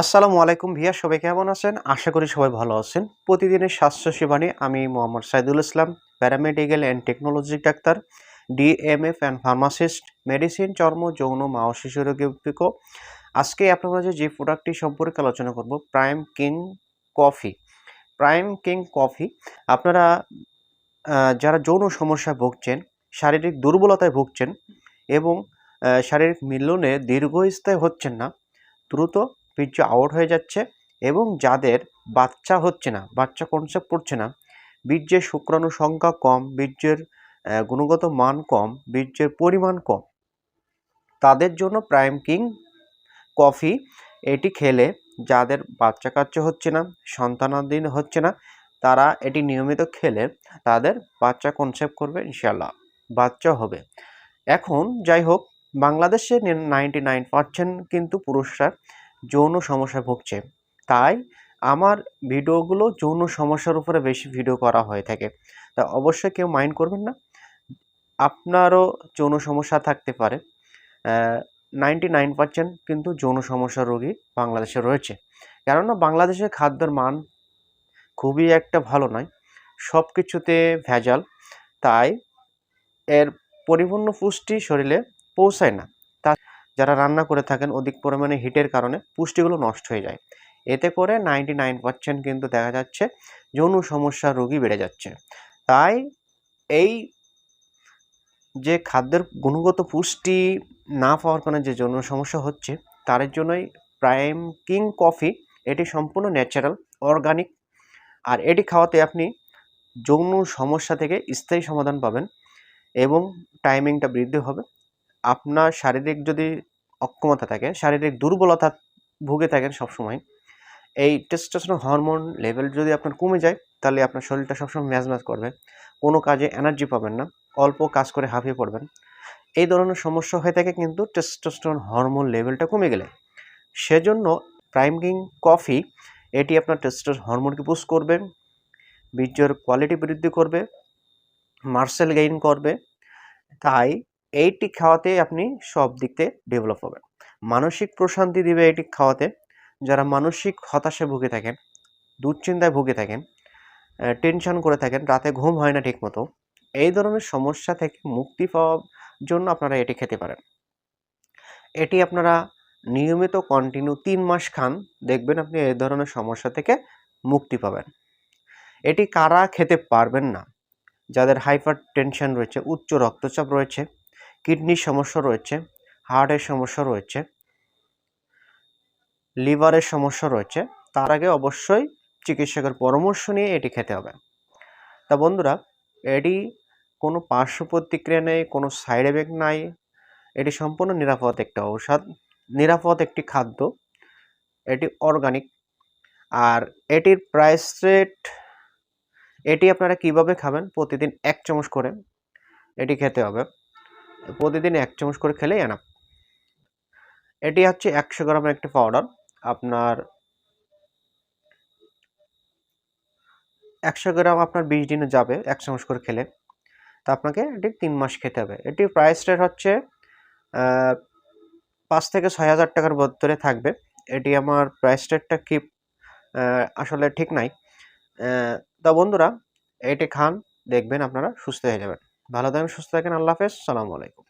আসসালামু আলাইকুম ভিয়া, সবাই কেমন আছেন? আশা করি সবাই ভালো আছেন। প্রতিদিনের স্বাস্থ্য সেবা নিয়ে আমি Mohammad Saidul Islam, paramedical and technology doctor, DMF and pharmacist, medicine, চর্ম, যৌন, মা ও শিশু রোগী আজকে আপনার মাঝে যে প্রোডাক্টটি সম্পর্কে আলোচনা করব, prime king coffee. Prime king coffee, আপনারা যারা যৌন সমস্যায় ভুগছেন, শারীরিক দুর্বলতায় ভুগছেন এবং শারীরিক মিলনে দীর্ঘস্থায়ী হচ্ছেন না, দ্রুত বীর্য আউট হয়ে যাচ্ছে এবং যাদের বাচ্চা হচ্ছে না, বাচ্চা কনসেপ্ট পড়ছে না, বীর্যের শুক্রাণু সংখ্যা কম, বীর্যের গুণগত মান কম, বীর্যের পরিমাণ কম, তাদের জন্য প্রাইম কিং কফি এটি খেলে যাদের বাচ্চা কাচ্চা হচ্ছে না, সন্তানাধীন হচ্ছে না, তারা এটি নিয়মিত খেলে তাদের বাচ্চা কনসেপ্ট করবে ইনশাল্লাহ বাচ্চা হবে। এখন যাই হোক, বাংলাদেশে নাইনটি নাইন পার্সেন্ট কিন্তু পুরুষরা যৌন সমস্যায় ভুগছে। তাই আমার ভিডিওগুলো যৌন সমস্যার উপরে বেশি ভিডিও করা হয়ে থাকে। তা অবশ্যই কেউ মাইন্ড করবেন না। আপনারও যৌন সমস্যা থাকতে পারে। নাইনটি নাইন পার্সেন্ট কিন্তু যৌন সমস্যা রোগী বাংলাদেশে রয়েছে। কেননা বাংলাদেশের খাদ্যের মান খুবই একটা ভালো নয়। সব কিছুতে ভেজাল। তাই এর পরিপূর্ণ পুষ্টি শরীরে পৌঁছায় না। যারা রান্না করে থাকেন অধিক পরিমাণে হিটের কারণে পুষ্টিগুলো নষ্ট হয়ে যায়। এতে করে নাইনটি নাইন পার্সেন্ট কিন্তু দেখা যাচ্ছে যৌন সমস্যা রোগী বেড়ে যাচ্ছে। তাই এই যে খাদ্যের গুণগত পুষ্টি না পাওয়ার কারণে যে যৌন সমস্যা হচ্ছে, তার জন্যই প্রাইম কিং কফি এটি সম্পূর্ণ ন্যাচারাল, অর্গানিক। আর এটি খাওয়াতে আপনি যৌন সমস্যা থেকে স্থায়ী সমাধান পাবেন এবং টাইমিংটা বৃদ্ধি হবে। আপনার শারীরিক যদি অক্ষমতা থাকে, শারীরিক দুর্বলতা ভুগে থাকেন সবসময়, এই টেস্টোস্টেরন হরমোন লেভেল যদি আপনার কমে যায়, তাহলে আপনার শরীরটা সবসময় ম্যাজ ম্যাজ করবে। কোনো কাজে এনার্জি পাবেন না, অল্প কাজ করে হাঁপিয়ে পড়বেন। এই ধরনের সমস্যা হয়ে থাকে কিন্তু টেস্টোস্টেরন হরমোন লেভেলটা কমে গেলে। সেজন্য প্রাইমকিং কফি এটি আপনার টেস্টোস্টেরন হরমোনকে পুশ করবে, বীর্যের কোয়ালিটি বৃদ্ধি করবে মার্সেল গেইন করবে। তাই এইটি খাওয়াতে আপনি সব দিক থেকে ডেভেলপ হবেন। মানসিক প্রশান্তি দিবে এটি খাওয়াতে। যারা মানসিক হতাশায় ভুগে থাকেন, দুশ্চিন্তায় ভুগে থাকেন টেনশন করে থাকেন, রাতে ঘুম হয় না ঠিকমতো, এই ধরনের সমস্যা থেকে মুক্তি পাওয়ার জন্য আপনারা এটি খেতে পারেন। এটি আপনারা নিয়মিত কন্টিনিউ তিন মাস খান, দেখবেন আপনি এই ধরনের সমস্যা থেকে মুক্তি পাবেন। এটি কারা খেতে পারবেন না, যাদের হাইপার টেনশন রয়েছে, উচ্চ রক্তচাপ রয়েছে কিডনির সমস্যা রয়েছে, হার্টের সমস্যা রয়েছে, লিভারের সমস্যা রয়েছে, তার আগে অবশ্যই চিকিৎসকের পরামর্শ নিয়ে এটি খেতে হবে। তা বন্ধুরা, এটি কোনো পার্শ্ব প্রতিক্রিয়া নেই, কোনো সাইড এফেক্ট নাই, এটি সম্পূর্ণ নিরাপদ একটা ঔষধ, নিরাপদ একটি খাদ্য, এটি অর্গানিক। আর এটির প্রাইস রেট, এটি আপনারা কীভাবে খাবেন, প্রতিদিন এক চামচ করে এটি খেতে হবে। প্রতিদিন এক চামচ করে খেলেই এনাফ এটি হচ্ছে একশো গ্রামের একটি পাউডার আপনার একশো গ্রাম আপনার বিশ দিনে যাবে এক চামচ করে খেলে। তা আপনাকে এটি তিন মাস খেতে হবে। এটির প্রাইস রেট হচ্ছে পাঁচ থেকে ছয় হাজার টাকার ভেতরে থাকবে। এটি আমার প্রাইস রেটটা কি আসলে ঠিক নাই। তা বন্ধুরা, এটি খান, দেখবেন আপনারা সুস্থ হয়ে যাবেন। ভালো থাকেন সুস্থ থাকেন আল্লাহ হাফেজ সালামু আলাইকুম।